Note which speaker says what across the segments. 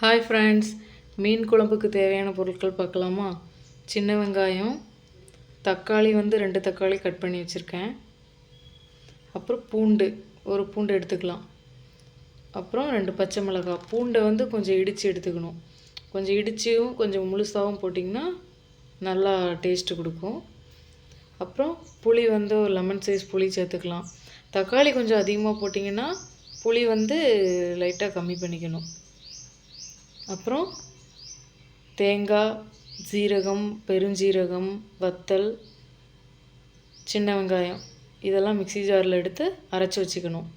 Speaker 1: Hi friends மீன் குழம்புக்கு தேவையான பொருட்கள் பார்க்கலாமா? சின்ன வெங்காயம் தக்காளி வந்து ரெண்டு தக்காளி கட் பண்ணி வச்சுருக்கேன். அப்புறம் பூண்டு ஒரு பூண்டு எடுத்துக்கலாம். அப்புறம் ரெண்டு பச்சை மிளகாய். பூண்டை வந்து கொஞ்சம் இடித்து எடுத்துக்கணும். கொஞ்சம் இடிச்சியும் கொஞ்சம் முழுசாகவும் போட்டிங்கன்னா நல்லா டேஸ்ட்டு கொடுக்கும். அப்புறம் புளி வந்து ஒரு லெமன் சைஸ் புளி சேர்த்துக்கலாம். தக்காளி கொஞ்சம் அதிகமாக போட்டிங்கன்னா புளி வந்து லைட்டாக கம்மி பண்ணிக்கணும். அப்புறம் தேங்காய் ஜீரகம் பெருஞ்சீரகம் வத்தல் சின்ன வெங்காயம். இதெல்லாம் மிக்ஸி ஜாரில் எடுத்து அரைச்சி வச்சுக்கணும்.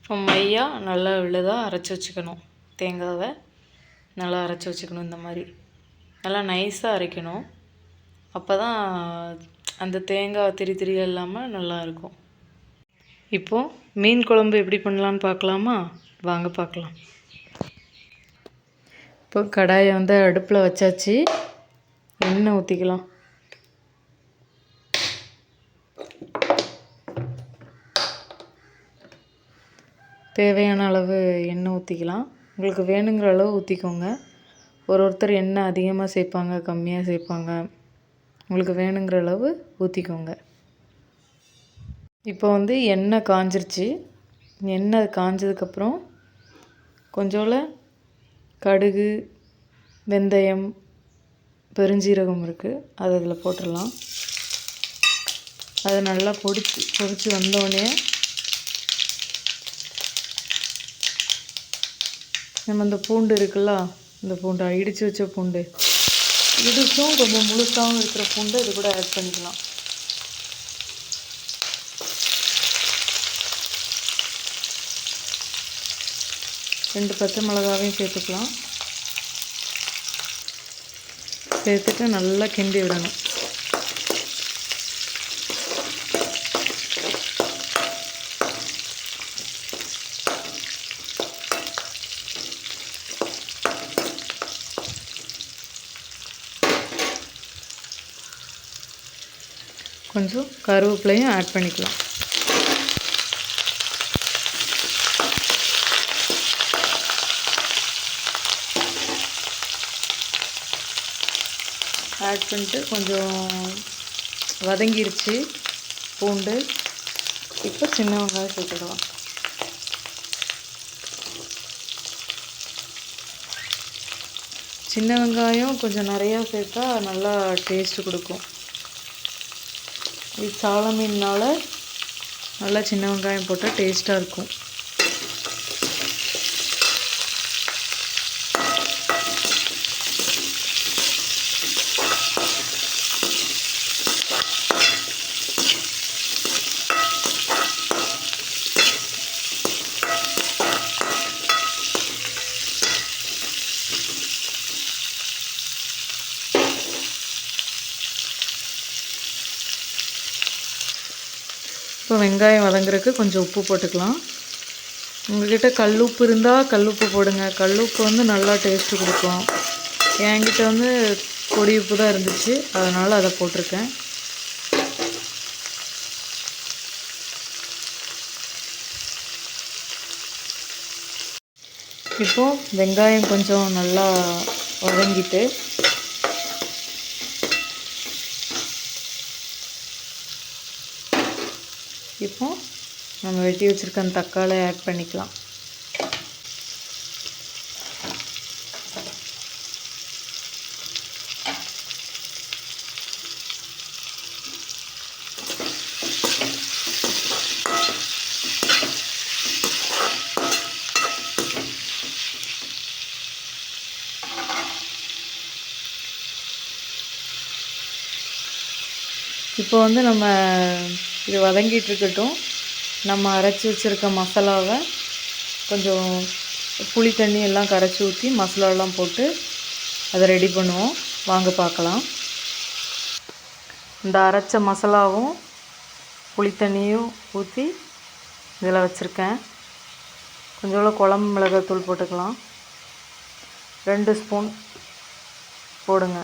Speaker 1: இப்போ மையாக நல்லா விழுதாக அரைச்சி வச்சுக்கணும். தேங்காவை நல்லா அரைச்சி வச்சுக்கணும் இந்த மாதிரி. நல்லா நைஸாக அரைக்கணும். அப்போ தான் அந்த தேங்காய் திரி திரியாக இல்லாமல் நல்லாயிருக்கும் இப்போது மீன் குழம்பு எப்படி பண்ணலான்னு பார்க்கலாமா? வாங்க பார்க்கலாம். இப்போ கடாயை வந்து அடுப்பில் வச்சாச்சு. எண்ணெய் ஊற்றிக்கலாம் தேவையான அளவு எண்ணெய் ஊற்றிக்கலாம் உங்களுக்கு வேணுங்கிற அளவு ஊற்றிக்கோங்க ஒரு ஒருத்தர் எண்ணெய் அதிகமாக சேர்ப்பாங்க கம்மியாக சேர்ப்பாங்க. உங்களுக்கு வேணுங்கிற அளவு ஊற்றிக்கோங்க இப்போ வந்து எண்ணெய் காஞ்சிருச்சு. எண்ணெய் காஞ்சதுக்கப்புறம் கொஞ்சோல கடுகு வெந்தயம் பெருஞ்சீரகம் இருக்குது அதை அதில் போட்டுடலாம். அதை நல்லா பொடிச்சு பொடிச்சு வந்தோடனே நம்ம இந்த பூண்டு இருக்குல்ல இந்த பூண்டை இடித்து வச்ச பூண்டு. இடிச்சும் கொஞ்சம் முழுசாகவும் இருக்கிற பூண்டை இது கூட ஆட் பண்ணிக்கலாம். ரெண்டு பச்சை மிளகாவையும் சேர்த்துக்கலாம். சேர்த்துட்டு நல்லா கிண்டி விடணும். கொஞ்சம் கருவேப்பிலையும் ஆட் பண்ணிக்கலாம். ஆட் பண்ணிட்டு கொஞ்சம் வதங்கிருச்சு. பூண்டு. இப்போ சின்ன வெங்காயம் சேர்த்துக்கலாம். சின்ன வெங்காயம் கொஞ்சம் நிறையா சேர்த்தா நல்லா டேஸ்ட்டு கொடுக்கும். இது சால மீனால் நல்லா சின்ன வெங்காயம் போட்டால் டேஸ்ட்டாக இருக்கும். இப்போ வெங்காயம் வதங்குறதுக்கு கொஞ்சம் உப்பு போட்டுக்கலாம். உங்கள்கிட்ட கல் உப்பு இருந்தால் கல் உப்பு போடுங்க. கல் உப்பு வந்து நல்லா டேஸ்ட்டு கொடுக்கும். என்கிட்ட வந்து பொடி உப்பு தான் இருந்துச்சு. அதனால் அதை போட்டிருக்கேன். இப்போது வெங்காயம் கொஞ்சம் நல்லா வதங்கிட்டு இப்போ நம்ம வெட்டி வச்சுருக்க அந்த தக்காளி ஆட் பண்ணிக்கலாம். இப்போ வந்து நம்ம இது வதங்கிட்டு இருக்கட்டும் நம்ம அரைச்சி வச்சுருக்க மசாலாவை கொஞ்சம் புளி தண்ணி எல்லாம் கரைச்சி ஊற்றி மசாலாலாம் போட்டு அதை ரெடி பண்ணுவோம். வாங்க பார்க்கலாம். இந்த அரைச்ச மசாலாவும் புளி தண்ணியும் ஊற்றி இதில் வச்சுருக்கேன். கொஞ்சோளவு குழம்பு மிளகாத்தூள் போட்டுக்கலாம். ரெண்டு ஸ்பூன் போடுங்க.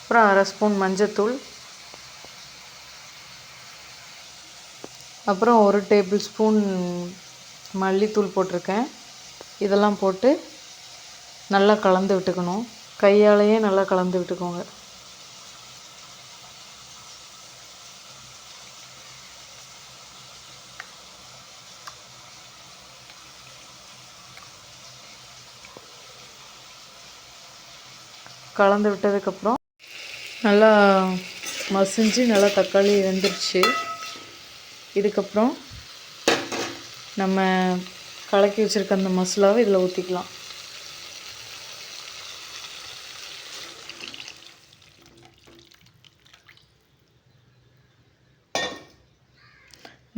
Speaker 1: அப்புறம் அரை ஸ்பூன் மஞ்சத்தூள். அப்புறம் ஒரு டேபிள் ஸ்பூன் மல்லித்தூள் போட்டிருக்கேன். இதெல்லாம் போட்டு நல்லா கலந்து விட்டுக்கணும். கையாலேயே நல்லா கலந்து விட்டுக்கோங்க. கலந்து விட்டதுக்கப்புறம் நல்லா மசிஞ்சு நல்லா தக்காளி வெந்துருச்சு. இதுக்கப்புறம் நம்ம கலக்கி வச்சுருக்க அந்த மசாலாவை இதில் ஊற்றிக்கலாம்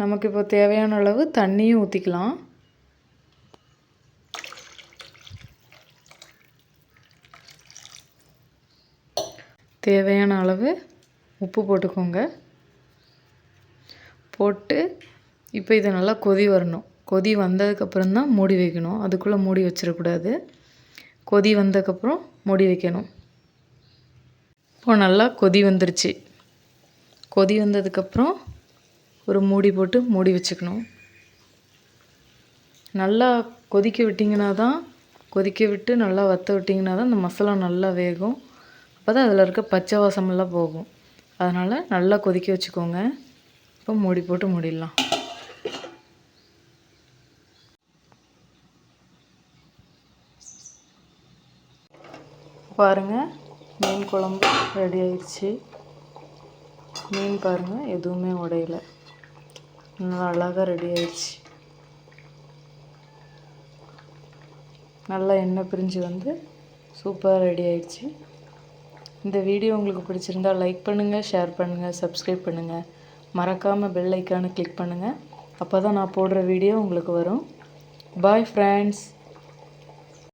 Speaker 1: நமக்கு இப்போ தேவையான அளவு தண்ணியும் ஊற்றிக்கலாம் தேவையான அளவு உப்பு போட்டுக்கோங்க. போட்டு இப்போ இதை நல்லா கொதி வரணும். கொதி வந்ததுக்கப்புறம் தான் மூடி வைக்கணும். அதுக்குள்ளே மூடி வச்சிடக்கூடாது. கொதி வந்ததுக்கப்புறம் மூடி வைக்கணும். இப்போ நல்லா கொதி வந்துருச்சு. கொதி வந்ததுக்கப்புறம் ஒரு மூடி போட்டு மூடி வச்சுக்கணும். நல்லா கொதிக்க விட்டிங்கன்னா தான் கொதிக்க விட்டு நல்லா வற்ற விட்டிங்கன்னா தான் இந்த மசாலா நல்லா வேகும். அப்போ தான் அதில் இருக்க பச்சை வாசமெல்லாம் போகும். அதனால் நல்லா கொதிக்க வச்சுக்கோங்க. இப்போ மூடி போட்டு மூடிடலாம். பாருங்கள் மீன் குழம்பு ரெடி ஆயிடுச்சு. மீன் பாருங்கள் எதுவுமே உடையலை. நல்லா அழகாக ரெடி ஆயிடுச்சு. நல்லா எண்ணெய் பிரிஞ்சு வந்து சூப்பராக ரெடி ஆயிடுச்சு. இந்த வீடியோ உங்களுக்கு பிடிச்சிருந்தா லைக் பண்ணுங்கள் ஷேர் பண்ணுங்கள் சப்ஸ்கிரைப் பண்ணுங்கள் மறக்காமல் பெல் ஐக்கானை கிளிக் பண்ணுங்கள் அப்போ தான் நான் போடுற வீடியோ உங்களுக்கு வரும். Bye friends